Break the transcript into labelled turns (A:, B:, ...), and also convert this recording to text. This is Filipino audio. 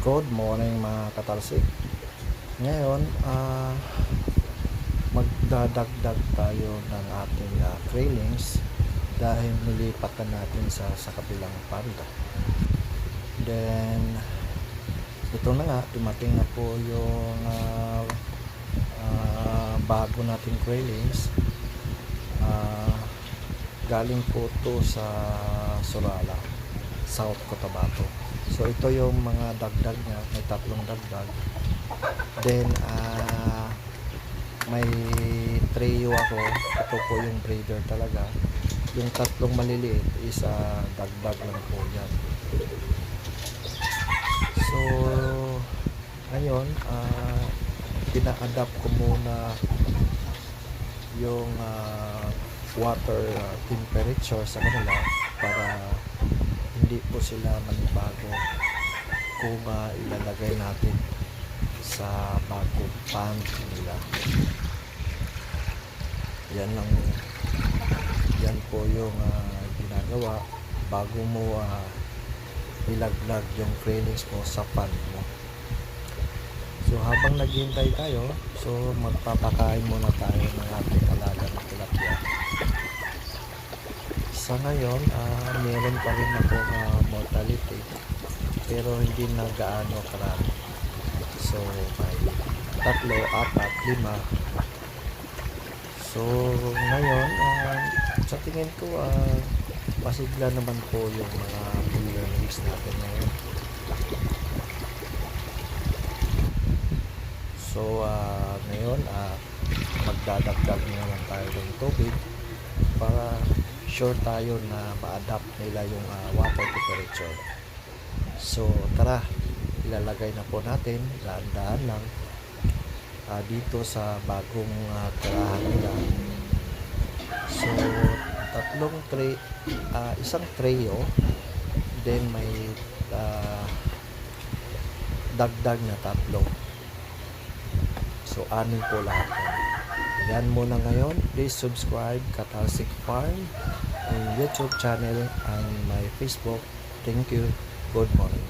A: Good morning mga katalsik. Ngayon, ah magdadagdag tayo ng ating ah, trailings dahil nilipat na natin sa, sa kabilang banda. Then, ito na nga, dumating na po yung ah, ah, bago nating trailings. Ah, galing po to sa Sorala, South Cotabato. So ito yung mga dagdag niya, may tatlong dagdag. Then ah may trio ako. Ito po yung breeder talaga. Yung tatlong maliliit is ah, dagdag lang po yan. So ngayon, ah pina-adapt ko muna yung ah, water ah, temperature sa kanila para hindi po sila manibago kung ah, ilalagay natin sa bagong pond nila. Yan lang yan po yung ah, ginagawa bago mo ah, ilaglag yung trainings mo sa pond mo. So habang naghihintay tayo, so magpapakain muna tayo ng ating alaga na tilapia. Sa ngayon, ah, meron pa rin ako ah, mortality pero hindi na gaano karami. So may tatlo, apat, lima. So ngayon, ah, sa tingin ko, ah, pasigla naman po yung mga learnings natin ngayon. So, ah, ngayon, ah, magdadagdag na naman tayo ng tubig para sure tayo na ma-adapt nila yung ah, water temperature. So, tara, ilalagay na po natin, daan-daan lang, ah, dito sa bagong ah, tirahan nila. So, tatlong tray, ah, isang tray, oh, then may ah, dagdag na tatlo. So, anin po lahat yan. Muna ngayon. Please subscribe Catalsic Farm YouTube channel and my Facebook. Thank you. Good morning.